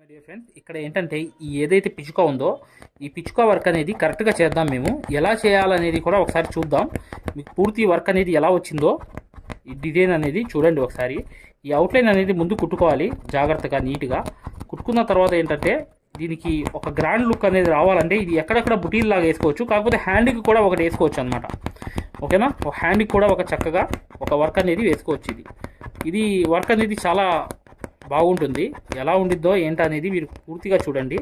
My dear friends ఇక్కడ ఏంటంటే ఈ ఏదైతే పిచ్చుక ఉందో ఈ పిచ్చుక వర్క్ అనేది కరెక్ట్గా చేద్దాం మేము. ఎలా చేయాలనేది కూడా ఒకసారి చూద్దాం. మీకు పూర్తి వర్క్ అనేది ఎలా వచ్చిందో ఈ డిజైన్ అనేది చూడండి ఒకసారి. ఈ అవుట్లైన్ అనేది ముందు కుట్టుకోవాలి జాగ్రత్తగా నీట్గా. కుట్టుకున్న తర్వాత ఏంటంటే దీనికి ఒక గ్రాండ్ లుక్ అనేది రావాలంటే ఇది ఎక్కడెక్కడ బుటీల్ లాగా వేసుకోవచ్చు కాకపోతే హ్యాండ్కి కూడా ఒకటి వేసుకోవచ్చు అనమాట ఓకేనా ఒక హ్యాండ్కి కూడా ఒక చక్కగా ఒక వర్క్ అనేది వేసుకోవచ్చు ఇది. ఇది వర్క్ అనేది చాలా బాగుంటుంది. ఎలా ఉండిద్దో ఏంటనేది మీరు పూర్తిగా చూడండి.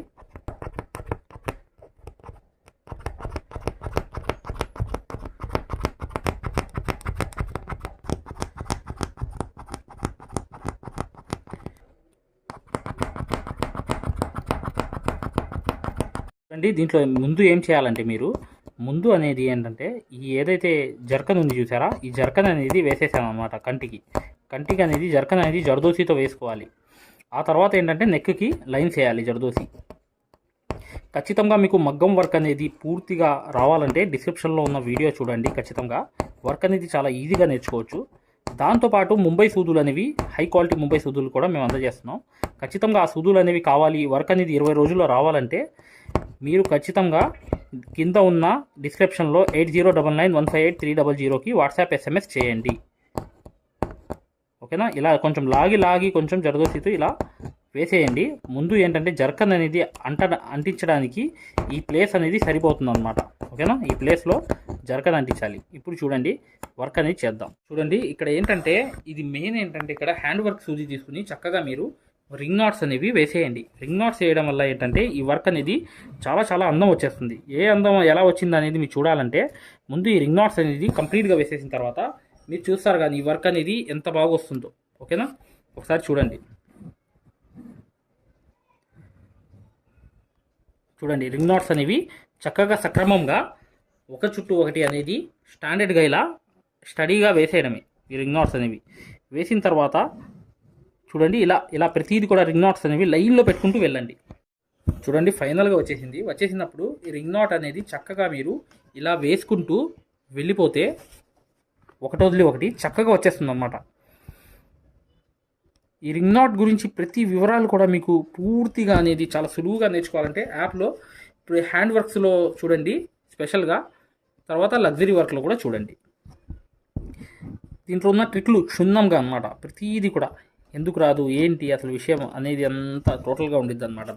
చూడండి దీంట్లో ముందు ఏం చేయాలంటే మీరు ముందు అనేది ఏంటంటే ఈ ఏదైతే జర్కన్ ఉంది చూసారా? ఈ జర్కన్ అనేది వేసేసాం అనమాట కంటికి. కంటికి అనేది జర్కన్ అనేది జర్దోసితో వేసుకోవాలి. ఆ తర్వాత ఏంటంటే నెక్కి లైన్స్ వేయాలి జర్దోసి. ఖచ్చితంగా మీకు మగ్గం వర్క్ అనేది పూర్తిగా రావాలంటే డిస్క్రిప్షన్లో ఉన్న వీడియో చూడండి ఖచ్చితంగా. వర్క్ అనేది చాలా ఈజీగా నేర్చుకోవచ్చు. దాంతోపాటు ముంబై సూదులు అనేవి హై క్వాలిటీ ముంబై సూదులు కూడా మేము అందజేస్తున్నాం. ఖచ్చితంగా ఆ సూదులు అనేవి కావాలి వర్క్ అనేది ఇరవై రోజుల్లో రావాలంటే మీరు ఖచ్చితంగా కింద ఉన్న డిస్క్రిప్షన్లో eight zero double nine one five eight three double జీరోకి వాట్సాప్ ఎస్ఎంఎస్ చేయండి. ఓకేనా? ఇలా కొంచెం లాగి లాగి కొంచెం జరదోసితో ఇలా వేసేయండి. ముందు ఏంటంటే జర్కన్ అనేది అంట అంటించడానికి ఈ ప్లేస్ అనేది సరిపోతుంది అనమాట ఓకేనా? ఈ ప్లేస్లో జర్కన్ అంటించాలి. ఇప్పుడు చూడండి వర్క్ అనేది చేద్దాం. చూడండి ఇక్కడ ఏంటంటే ఇది మెయిన్ ఏంటంటే ఇక్కడ హ్యాండ్ వర్క్ సూజీ తీసుకుని చక్కగా మీరు రింగ్ నాట్స్ అనేవి వేసేయండి. రింగ్ నాట్స్ వేయడం వల్ల ఏంటంటే ఈ వర్క్ అనేది చాలా చాలా అందం వచ్చేస్తుంది. ఏ అందం ఎలా వచ్చింది అనేది మీరు చూడాలంటే ముందు ఈ రింగ్ నాట్స్ అనేది కంప్లీట్గా వేసేసిన తర్వాత మీరు చూస్తారు కానీ ఈ వర్క్ అనేది ఎంత బాగా వస్తుందో. ఓకేనా? ఒకసారి చూడండి. చూడండి రింగ్ నాట్స్ అనేవి చక్కగా సక్రమంగా ఒక చుట్టూ ఒకటి అనేది స్టాండర్డ్గా ఇలా స్టడీగా వేసేయడమే ఈ రింగ్ నాట్స్ అనేవి. వేసిన తర్వాత చూడండి ఇలా ఇలా ప్రతిదీ కూడా రింగ్ నాట్స్ అనేవి లైన్లో పెట్టుకుంటూ వెళ్ళండి. చూడండి ఫైనల్గా వచ్చేసింది. వచ్చేసినప్పుడు ఈ రింగ్ నాట్ అనేది చక్కగా మీరు ఇలా వేసుకుంటూ వెళ్ళిపోతే ఒకటి వదిలి ఒకటి చక్కగా వచ్చేస్తుంది అనమాట ఈ రింగ్ నాట్ గురించి ప్రతి వివరాలు కూడా మీకు పూర్తిగా అనేది చాలా సులువుగా నేర్చుకోవాలంటే యాప్లో ఇప్పుడు హ్యాండ్ వర్క్స్లో చూడండి స్పెషల్గా. తర్వాత లగ్జరీ వర్క్లో కూడా చూడండి. దీంట్లో ఉన్న ట్రిక్లు క్షుణ్ణంగా అనమాట ప్రతిదీ కూడా ఎందుకు రాదు ఏంటి అసలు విషయం అనేది అంతా టోటల్గా ఉండిద్ది అనమాట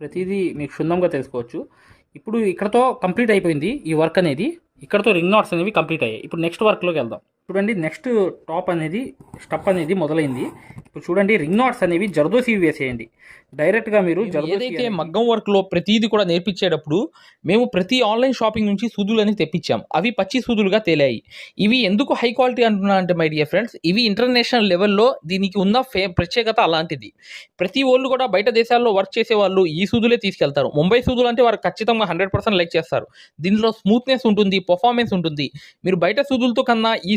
ప్రతిదీ మీకు క్షుణ్ణంగా తెలుసుకోవచ్చు. ఇప్పుడు ఇక్కడతో కంప్లీట్ అయిపోయింది ఈ వర్క్ అనేది. ఇక్కడతో రింగ్ నాట్స్ అనేవి కంప్లీట్ అయ్యాయి. ఇప్పుడు నెక్స్ట్ వర్క్లోకి వెళ్దాం. చూడండి నెక్స్ట్ టాప్ అనేది స్టప్ అనేది మొదలైంది. ఇప్పుడు చూడండి రింగ్ నాట్స్ అనేవి జర్దోసి వేసేయండి. డైరెక్ట్గా మీరు జర్దోసి ఏదైతే మగ్గం వర్క్లో ప్రతిదీ కూడా నేర్పించేటప్పుడు మేము ప్రతి ఆన్లైన్ షాపింగ్ నుంచి సూదులు అని తెప్పించాం. అవి పచ్చి సూదులుగా తేలాయి. ఇవి ఎందుకు హై క్వాలిటీ అంటున్నా అంటే మై డియర్ ఫ్రెండ్స్ ఇవి ఇంటర్నేషనల్ లెవెల్లో దీనికి ఉన్న ఫే ప్రత్యేకత అలాంటిది. ప్రతి వాళ్ళు కూడా బయట దేశాల్లో వర్క్ చేసే వాళ్ళు ఈ సూదులే తీసుకెళ్తారు. ముంబై సూదులు అంటే వారు ఖచ్చితంగా హండ్రెడ్ పర్సెంట్ లైక్ చేస్తారు. దీనిలో స్మూత్నెస్ ఉంటుంది పర్ఫార్మెన్స్ ఉంటుంది. మీరు బయట సూదులతో కన్నా ఈ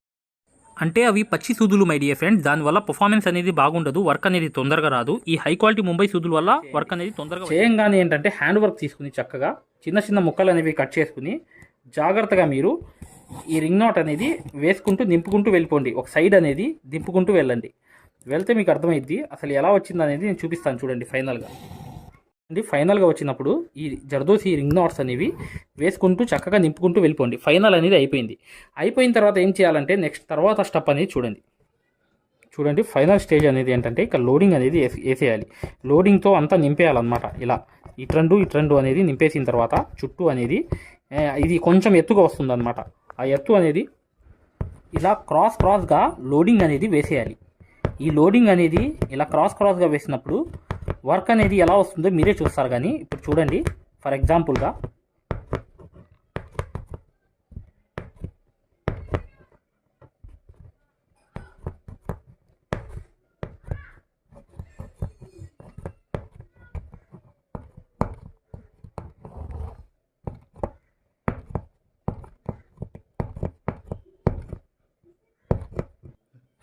అంటే అవి పచ్చి సూదులు మై డియర్ ఫ్రెండ్స్ దానివల్ల పర్ఫార్మెన్స్ అనేది బాగుండదు వర్క్ అనేది తొందరగా రాదు. ఈ హై క్వాలిటీ ముంబై సూదుల వల్ల వర్క్ అనేది తొందరగా చేయంగానే ఏంటంటే హ్యాండ్ వర్క్ తీసుకుని చక్కగా చిన్న చిన్న ముక్కలు అనేవి కట్ చేసుకుని జాగ్రత్తగా మీరు ఈ రింగ్ నాట్ అనేది వేసుకుంటూ నింపుకుంటూ వెళ్ళిపోండి. ఒక సైడ్ అనేది దింపుకుంటూ వెళ్ళండి. వెళ్తే మీకు అర్థమైద్ది. అసలు ఎలా వచ్చింది అనేది నేను చూపిస్తాను చూడండి ఫైనల్గా అండి ఫైనల్గా వచ్చినప్పుడు ఈ జర్దోసి రింగ్ నాట్స్ అనేవి వేసుకుంటూ చక్కగా నింపుకుంటూ వెళ్ళిపోండి. ఫైనల్ అనేది అయిపోయింది. అయిపోయిన తర్వాత ఏం చేయాలంటే నెక్స్ట్ తర్వాత స్టెప్ అనేది చూడండి. చూడండి ఫైనల్ స్టేజ్ అనేది ఏంటంటే ఇక లోడింగ్ అనేది వేసేయాలి. లోడింగ్తో అంతా నింపేయాలన్నమాట. ఇలా ఈ ట్రెండు ఈ ట్రెండు అనేది నింపేసిన తర్వాత చుట్టూ అనేది ఇది కొంచెం ఎత్తుగా వస్తుందన్నమాట. ఆ ఎత్తు అనేది ఇలా క్రాస్ క్రాస్గా లోడింగ్ అనేది వేసేయాలి. ఈ లోడింగ్ అనేది ఇలా క్రాస్ క్రాస్గా వేసినప్పుడు వర్క్ అనేది ఎలా వస్తుందో మీరే చూస్తారు కానీ ఇప్పుడు చూడండి. ఫర్ ఎగ్జాంపుల్గా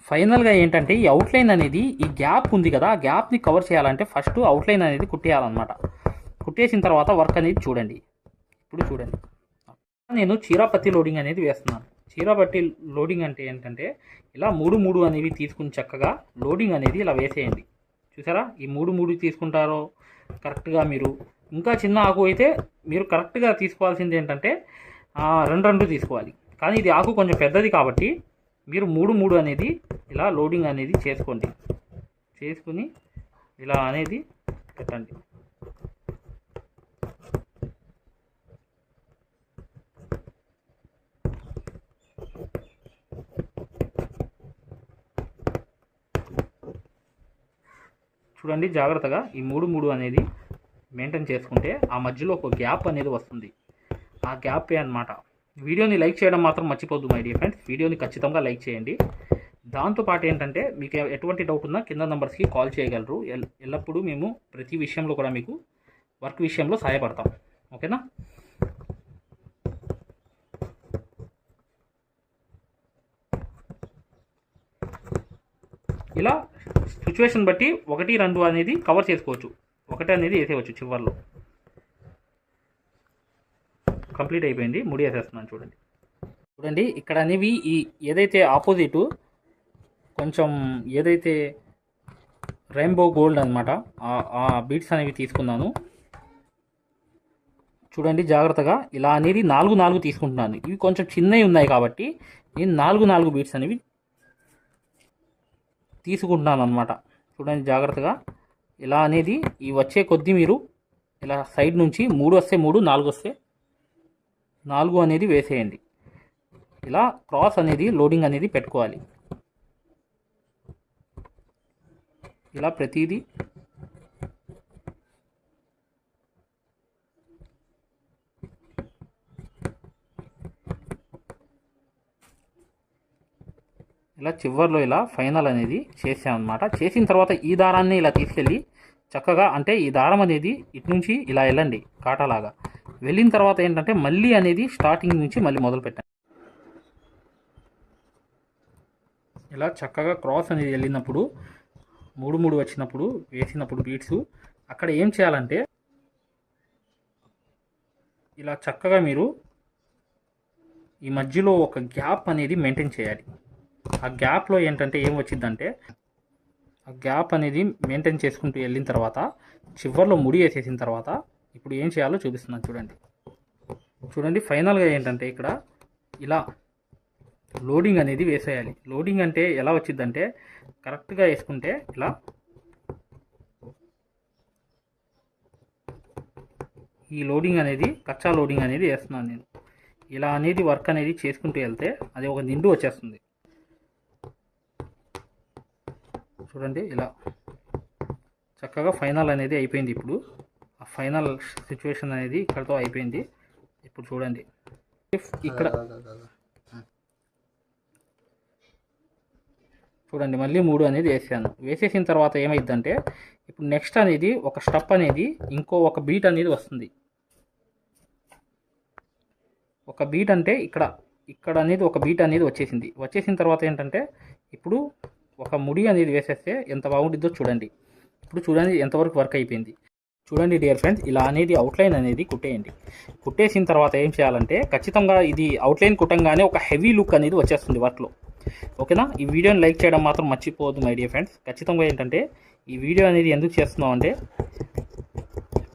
ఫైనల్గా ఏంటంటే ఈ అవుట్లైన్ అనేది ఈ గ్యాప్ ఉంది కదా ఆ గ్యాప్ని కవర్ చేయాలంటే ఫస్ట్ అవుట్లైన్ అనేది కుట్టేయాలన్నమాట. కుట్టేసిన తర్వాత వర్క్ అనేది చూడండి. ఇప్పుడు చూడండి. నేను చీరాపత్తి లోడింగ్ అనేది వేస్తున్నాను. చీరాపత్తి లోడింగ్ అంటే ఏంటంటే ఇలా మూడు మూడు అనేవి తీసుకుని చక్కగా లోడింగ్ అనేది ఇలా వేసేయండి. చూసారా? ఈ మూడు మూడు తీసుకుంటారో? కరెక్ట్గా మీరు ఇంకా చిన్న ఆకు అయితే మీరు కరెక్ట్గా తీసుకోవాల్సింది ఏంటంటే రెండు రెండు తీసుకోవాలి. కానీ ఇది ఆకు కొంచెం పెద్దది కాబట్టి మీరు మూడు మూడు అనేది ఇలా లోడింగ్ అనేది చేసుకోండి. చేసుకుని ఇలా అనేది పెట్టండి. చూడండి జాగ్రత్తగా ఈ మూడు మూడు అనేది మెయింటైన్ చేసుకుంటే ఆ మధ్యలో ఒక గ్యాప్ అనేది వస్తుంది. ఆ గ్యాపే అన్నమాట. వీడియోని లైక్ చేయడం మాత్రం మర్చిపోద్దు మై డియర్ ఫ్రెండ్స్. వీడియోని ఖచ్చితంగా లైక్ చేయండి. దాంతోపాటు ఏంటంటే మీకు ఎటువంటి డౌట్ ఉన్నా కింద నెంబర్స్కి కాల్ చేయగలరు. ఎల్- ఎల్లప్పుడూ మేము ప్రతి విషయంలో కూడా మీకు వర్క్ విషయంలో సహాయపడతాం. ఓకేనా? ఇలా సిచ్యువేషన్ బట్టి ఒకటి రెండు అనేది కవర్ చేసుకోవచ్చు. ఒకటి అనేది వేసేయవచ్చు చివర్లో. కంప్లీట్ అయిపోయింది. ముడి వేసేస్తున్నాను చూడండి. చూడండి ఇక్కడ అనేవి ఈ ఏదైతే ఆపోజిట్ కొంచెం ఏదైతే రెయిన్బో గోల్డ్ అనమాట ఆ బీట్స్ అనేవి తీసుకున్నాను. చూడండి జాగ్రత్తగా. ఇలా అనేది నాలుగు నాలుగు తీసుకుంటున్నాను. ఇవి కొంచెం చిన్నవి ఉన్నాయి కాబట్టి నేను నాలుగు నాలుగు బీట్స్ అనేవి తీసుకుంటున్నాను అనమాట చూడండి జాగ్రత్తగా. ఇలా అనేది ఈ వచ్చే కొద్దీ మీరు ఇలా సైడ్ నుంచి మూడు వస్తే మూడు నాలుగు వస్తే నాలుగు అనేది వేసేయండి. ఇలా క్రాస్ అనేది లోడింగ్ అనేది పెట్టుకోవాలి. ఇలా ప్రతిదీ ఇలా చివర్లో ఇలా ఫైనల్ అనేది చేసామన్నమాట. చేసిన తర్వాత ఈ దారాన్ని ఇలా తీసుకెళ్ళి చక్కగా అంటే ఈ దారం అనేది ఇటు నుంచి ఇలా వెళ్ళండి కాటాలాగా. వెళ్ళిన తర్వాత ఏంటంటే మళ్ళీ అనేది స్టార్టింగ్ నుంచి మళ్ళీ మొదలు పెట్టాను. ఇలా చక్కగా క్రాస్ అనేది వెళ్ళినప్పుడు మూడు మూడు వచ్చినప్పుడు వేసినప్పుడు బీట్స్ అక్కడ ఏం చేయాలంటే ఇలా చక్కగా మీరు ఈ మధ్యలో ఒక గ్యాప్ అనేది మెయింటైన్ చేయాలి. ఆ గ్యాప్లో ఏంటంటే ఏం వచ్చిందంటే ఆ గ్యాప్ అనేది మెయింటైన్ చేసుకుంటూ వెళ్ళిన తర్వాత చివర్లో ముడి వేసేసిన తర్వాత ఇప్పుడు ఏం చేయాలో చూపిస్తున్నాను. చూడండి. చూడండి ఫైనల్గా ఏంటంటే ఇక్కడ ఇలా లోడింగ్ అనేది వేసేయాలి. లోడింగ్ అంటే ఎలా వచ్చిందంటే కరెక్ట్గా వేసుకుంటే ఇలా ఈ లోడింగ్ అనేది కచ్చా లోడింగ్ అనేది వేస్తున్నాను నేను. ఇలా అనేది వర్క్ అనేది చేసుకుంటూ వెళ్తే అది ఒక నిండు వచ్చేస్తుంది. చూడండి ఇలా చక్కగా ఫైనల్ అనేది అయిపోయింది ఇప్పుడు. ఫైనల్ సిచ్యువేషన్ అనేది ఇక్కడతో అయిపోయింది. ఇప్పుడు చూడండి. ఇఫ్ ఇక్కడ చూడండి మళ్ళీ మూడు అనేది వేసాను. వేసేసిన తర్వాత ఏమైందంటే ఇప్పుడు నెక్స్ట్ అనేది ఒక స్టెప్ అనేది ఇంకో ఒక బీట్ అనేది వస్తుంది. ఒక బీట్ అంటే ఇక్కడ ఇక్కడ అనేది ఒక బీట్ అనేది వచ్చేసింది. వచ్చేసిన తర్వాత ఏంటంటే ఇప్పుడు ఒక ముడి అనేది వేసేస్తే ఎంత బాగుంటుందో చూడండి. ఇప్పుడు చూడండి ఎంతవరకు వర్క్ అయిపోయింది. చూడండి డియర్ ఫ్రెండ్స్ ఇలా అనేది అవుట్లైన్ అనేది కుట్టేయండి. కుట్టేసిన తర్వాత ఏం చేయాలంటే ఖచ్చితంగా ఇది అవుట్లైన్ కుట్టంగానే ఒక హెవీ లుక్ అనేది వచ్చేస్తుంది వర్క్లో ఓకేనా? ఈ వీడియోని లైక్ చేయడం మాత్రం మర్చిపోవద్దు మై డియర్ ఫ్రెండ్స్ ఖచ్చితంగా ఏంటంటే ఈ వీడియో అనేది ఎందుకు చేస్తున్నాం అంటే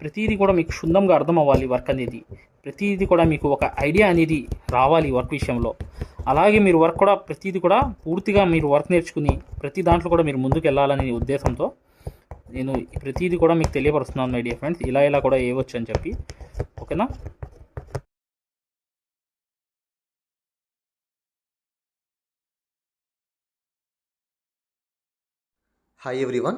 ప్రతిదీ కూడా మీకు క్షుణ్ణంగా అర్థం అవ్వాలి వర్క్ అనేది. ప్రతిదీ కూడా మీకు ఒక ఐడియా అనేది రావాలి వర్క్ విషయంలో. అలాగే మీరు వర్క్ కూడా ప్రతిదీ కూడా పూర్తిగా మీరు వర్క్ నేర్చుకుని ప్రతి దాంట్లో కూడా మీరు ముందుకు వెళ్ళాలనే ఉద్దేశంతో నేను ప్రతిదీ కూడా మీకు తెలియపరుస్తున్నాను మై డియర్ ఫ్రెండ్స్ ఇలా ఇలా కూడా వేయవచ్చు అని చెప్పి. ఓకేనా? Hi everyone